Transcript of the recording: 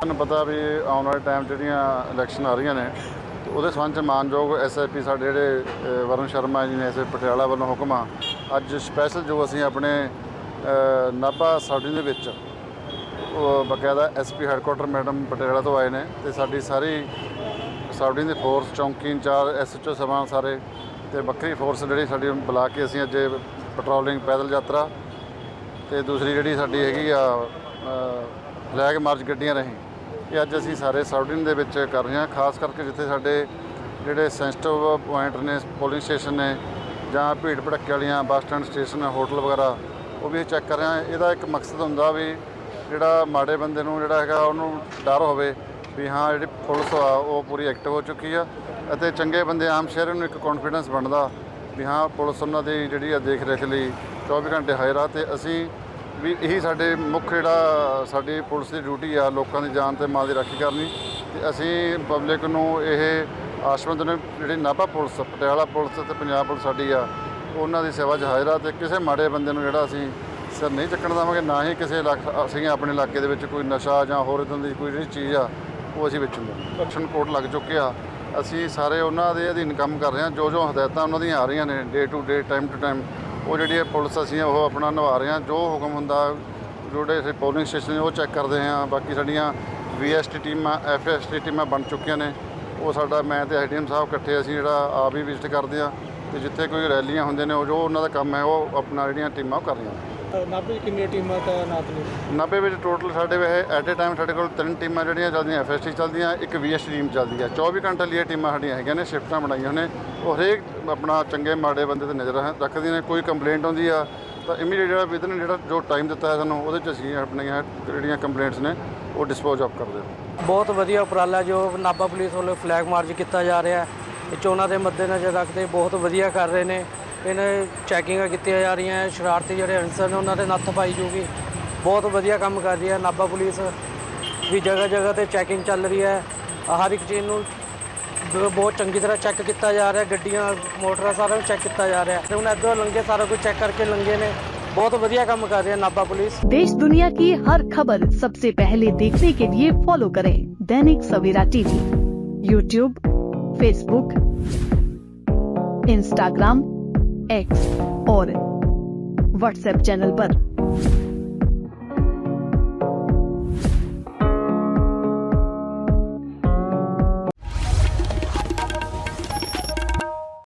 ਤੁਹਾਨੂੰ ਪਤਾ ਵੀ ਆਉਣ ਵਾਲੇ ਟਾਈਮ ਜਿਹੜੀਆਂ ਇਲੈਕਸ਼ਨ ਆ ਰਹੀਆਂ ਨੇ ਤੇ ਉਹਦੇ ਸੰਬੰਧ ਚ ਮਾਨਯੋਗ ਐਸਆਈਪੀ ਸਾਡੇ ਜਿਹੜੇ ਅ, ਵਰੁਣ ਸ਼ਰਮਾ ਜੀ ਨੇ ਐਸੇ ਪਟਿਆਲਾ ਵੱਲੋਂ ਹੁਕਮ ਆ। ਅੱਜ ਸਪੈਸ਼ਲ ਜੋ ਅਸੀਂ ਆਪਣੇ ਨਾਭਾ ਸਾਡੀ ਦੇ ਵਿੱਚ ਉਹ ਬਕਾਇਦਾ ਐਸਪੀ ਹੈੱਡਕੁਆਟਰ ਮੈਡਮ ਪਟਿਆਲਾ ਤੋਂ ਆਏ ਨੇ ਤੇ ਸਾਡੀ ਸਾਰੀ ਸਾਡੀ ਦੇ ਫੋਰਸ ਚੌਂਕੀ ਇੰਚਾਰਜ ਐਸਐਚਓ ਸਮਾਨ ਸਾਰੇ ਤੇ ਵੱਖਰੀ ਫੋਰਸ ਜਿਹੜੀ ਸਾਡੀ ਬੁਲਾ ਕੇ ਅਸੀਂ ਅੱਜ ਪੈਟਰੋਲਿੰਗ ਪੈਦਲ ਯਾਤਰਾ ਤੇ ਦੂਸਰੀ ਜਿਹੜੀ ਸਾਡੀ ਹੈਗੀ ਆ ਫਲੈਗ ਮਾਰਚ ਗੱਡੀਆਂ ਰਹੀ। ਇਹ ਅੱਜ ਅਸੀਂ ਸਾਰੇ ਸਾਊਡਿਨ ਦੇ ਵਿੱਚ ਕਰ ਰਹੇ ਹਾਂ, ਖਾਸ ਕਰਕੇ ਜਿੱਥੇ ਸਾਡੇ ਜਿਹੜੇ ਸੈਂਸਿਟਿਵ ਪੁਆਇੰਟ ਨੇ, ਪੋਲਿੰਗ ਸਟੇਸ਼ਨ ਨੇ ਜਾਂ ਭੀੜ ਭੜੱਕੇ ਵਾਲੀਆਂ ਬੱਸ ਸਟੈਂਡ ਸਟੇਸ਼ਨ, ਹੋਟਲ ਵਗੈਰਾ, ਉਹ ਵੀ ਚੈੱਕ ਕਰ ਰਹੇ ਹਾਂ। ਇਹਦਾ ਇੱਕ ਮਕਸਦ ਹੁੰਦਾ ਵੀ ਜਿਹੜਾ ਮਾੜੇ ਬੰਦੇ ਨੂੰ ਜਿਹੜਾ ਹੈਗਾ ਉਹਨੂੰ ਡਰ ਹੋਵੇ ਵੀ ਹਾਂ, ਜਿਹੜੀ ਪੁਲਿਸ ਆ, ਉਹ ਪੂਰੀ ਐਕਟਿਵ ਹੋ ਚੁੱਕੀ ਆ ਅਤੇ ਚੰਗੇ ਬੰਦੇ ਆਮ ਸ਼ਹਿਰ ਨੂੰ ਇੱਕ ਕੌਨਫੀਡੈਂਸ ਬਣਦਾ ਵੀ ਹਾਂ, ਪੁਲਿਸ ਉਹਨਾਂ ਦੀ ਜਿਹੜੀ ਆ ਦੇਖ ਰੇਖ ਲਈ 24 ਘੰਟੇ ਹਾਜ਼ਰ ਆ ਤੇ ਅਸੀਂ ਵੀ ਇਹੀ ਸਾਡੇ ਮੁੱਖ ਜਿਹੜਾ ਸਾਡੀ ਪੁਲਿਸ ਦੀ ਡਿਊਟੀ ਆ, ਲੋਕਾਂ ਦੀ ਜਾਨ ਤੇ ਮਾਲ ਦੀ ਰਾਖੀ ਕਰਨੀ। ਤੇ ਅਸੀਂ ਪਬਲਿਕ ਨੂੰ ਇਹ ਆਸ਼ਵੰਦ ਨੇ ਜਿਹੜੀ ਨਾਭਾ ਪੁਲਿਸ, ਪਟਿਆਲਾ ਪੁਲਿਸ ਤੇ ਪੰਜਾਬ ਪੁਲਿਸ ਸਾਡੀ ਆ, ਉਹਨਾਂ ਦੀ ਸੇਵਾ 'ਚ ਹਾਜ਼ਰ ਆ ਤੇ ਕਿਸੇ ਮਾੜੇ ਬੰਦੇ ਨੂੰ ਜਿਹੜਾ ਅਸੀਂ ਸਿਰ ਨਹੀਂ ਚੱਕਣ ਦੇਵਾਂਗੇ, ਨਾ ਹੀ ਕਿਸੇ ਇਲਾਕ- ਅਸੀਂ ਆਪਣੇ ਇਲਾਕੇ ਦੇ ਵਿੱਚ ਕੋਈ ਨਸ਼ਾ ਜਾਂ ਹੋਰ ਇਦਾਂ ਦੀ ਕੋਈ ਜਿਹੜੀ ਚੀਜ਼ ਆ, ਉਹ ਅਸੀਂ ਵੇਚਣ ਐਕਸ਼ਨ ਕੋਡ ਲੱਗ ਚੁੱਕਿਆ ਅਸੀਂ ਸਾਰੇ ਉਹਨਾਂ ਦੇ ਅਧੀਨ ਕੰਮ ਕਰ ਰਹੇ ਹਾਂ ਜੋ ਜੋ ਹਦਾਇਤਾਂ ਉਹਨਾਂ ਦੀਆਂ ਆ ਰਹੀਆਂ ਨੇ day to day time to time ਉਹ ਜਿਹੜੀ ਹੈ ਪੁਲਿਸ ਅਸੀਂ ਉਹ ਆਪਣਾ ਨਿਭਾ ਰਹੇ ਹਾਂ ਜੋ ਹੁਕਮ ਹੁੰਦਾ ਜਿਹੜੇ ਅਸੀਂ ਪੋਲਿੰਗ ਸਟੇਸ਼ਨ ਉਹ ਚੈੱਕ ਕਰਦੇ ਹਾਂ। ਬਾਕੀ ਸਾਡੀਆਂ ਵੀਐਸਟੀ ਟੀਮਾਂ ਐਫਐਸਟੀ ਟੀਮਾਂ ਬਣ ਚੁੱਕੀਆਂ ਨੇ। ਉਹ ਸਾਡਾ ਮੈਂ ਤੇ ਐਸਡੀਐਮ ਸਾਹਿਬ ਇਕੱਠੇ ਅਸੀਂ ਜਿਹੜਾ ਆਪ ਹੀ ਵਿਜ਼ਿਟ ਕਰਦੇ ਹਾਂ ਤੇ ਜਿੱਥੇ ਕੋਈ ਰੈਲੀਆਂ ਹੁੰਦੇ ਨੇ ਉਹ ਜੋ ਉਹਨਾਂ ਦਾ ਕੰਮ ਹੈ ਉਹ ਆਪਣਾ ਜਿਹੜੀਆਂ ਟੀਮਾਂ ਉਹ ਕਰ ਰਹੀਆਂ ਨੇ। ਨਾਭੇ 'ਚ ਕਿੰਨੀਆਂ ਟੀਮਾਂ ਤਾਇਨਾਤ ਨੇ? 90 ਵਿੱਚ ਟੋਟਲ ਸਾਡੇ ਵੇ ਐਟ ਏ ਟਾਈਮ ਸਾਡੇ ਕੋਲ ਤਿੰਨ ਟੀਮਾਂ ਜਿਹੜੀਆਂ ਚੱਲਦੀਆਂ ਐਫਐਸਟੀ ਚੱਲਦੀਆਂ ਇੱਕ ਵੀਐਸਟੀ ਟੀਮ ਚੱਲਦੀ ਹੈ। 24 ਘੰਟੇ ਲਈ ਇਹ ਟੀਮਾਂ ਸਾਡੀਆਂ ਹੈਗੀਆਂ ਨੇ ਸ਼ਿਫਟਾਂ ਬਣਾਈਆਂ ਨੇ। ਉਹ ਹਰੇਕ ਆਪਣਾ ਚੰਗੇ, ਮਾੜੇ ਬੰਦੇ ਤੇ ਨਜ਼ਰ ਰੱਖ- ਰੱਖਦੀਆਂ ਨੇ, ਕੋਈ ਕੰਪਲੇਂਟ ਆਉਂਦੀ ਆ, ਤਾਂ ਇਮੀਡੀਏਟ ਜਿਹੜਾ ਵਿਦਨ ਜਿਹੜਾ ਜੋ ਟਾਈਮ ਦਿੱਤਾ ਹੈ ਸਾਨੂੰ, ਉਹਦੇ ਚ ਅਸੀਂ ਆਪਣੀਆਂ ਜਿਹੜੀਆਂ ਕੰਪਲੇਂਟਸ ਨੇ, ਉਹ ਡਿਸਪੋਜ਼ ਆਫ ਕਰਦੇ ਹਾਂ। ਬਹੁਤ ਵਧੀਆ ਉਪਰਾਲਾ ਜੋ ਨਾਭਾ ਪੁਲਿਸ ਵੱਲੋਂ ਫਲੈਗ ਮਾਰਚ ਕੀਤਾ ਜਾ ਰਿਹਾ ਹੈ। ਇਹ ਚੋਣਾਂ ਦੇ ਮੱਦੇਨਜ਼ਰ ਰੱਖਦੇ ਬਹੁਤ ਵਧੀਆ ਕਰ ਰਹੇ ਨੇ। ਇਹਨਾਂ ਚੈਕਿੰਗਾਂ ਕੀਤੀਆਂ ਜਾ ਰਹੀਆਂ, ਸ਼ਰਾਰਤੀ ਜਿਹੜੇ ਅਨਸਰ ਨੇ, ਉਹਨਾਂ ਦੇ ਨੱਥ ਪਾਈ ਜੂਗੀ। ਬਹੁਤ ਵਧੀਆ ਕੰਮ ਕਰ ਰਹੀ ਹੈ ਨਾਭਾ ਪੁਲਿਸ। ਵੀ ਜਗ੍ਹਾ ਜਗ੍ਹਾ ਤੇ ਚੈਕਿੰਗ ਚੱਲ ਰਹੀ ਹੈ। ਹਰ ਇੱਕ ਚੀਜ਼ ਨੂੰ ਬਹੁਤ ਚੰਗੀ ਤਰ੍ਹਾਂ ਚੈੱਕ ਕੀਤਾ ਜਾ ਰਿਹਾ ਗੱਡੀਆਂ ਮੋਟਰਾਂ ਸਾਰਾ ਕੁਝ ਚੈੱਕ ਕੀਤਾ ਜਾ ਰਿਹਾ ਤੇ ਹੁਣ ਇੱਧਰੋਂ ਲੰਘੇ ਸਾਰਾ ਕੁਝ ਚੈੱਕ ਕਰਕੇ ਲੰਘੇ ਨੇ ਬਹੁਤ ਵਧੀਆ ਕੰਮ ਕਰ ਰਹੀ ਹੈ ਨਾਭਾ ਪੁਲਿਸ देश दुनिया की हर खबर सबसे पहले देखने के लिए फॉलो करें Dainik Savera TV YouTube Facebook Instagram X और व्हाट्सएप चैनल पर।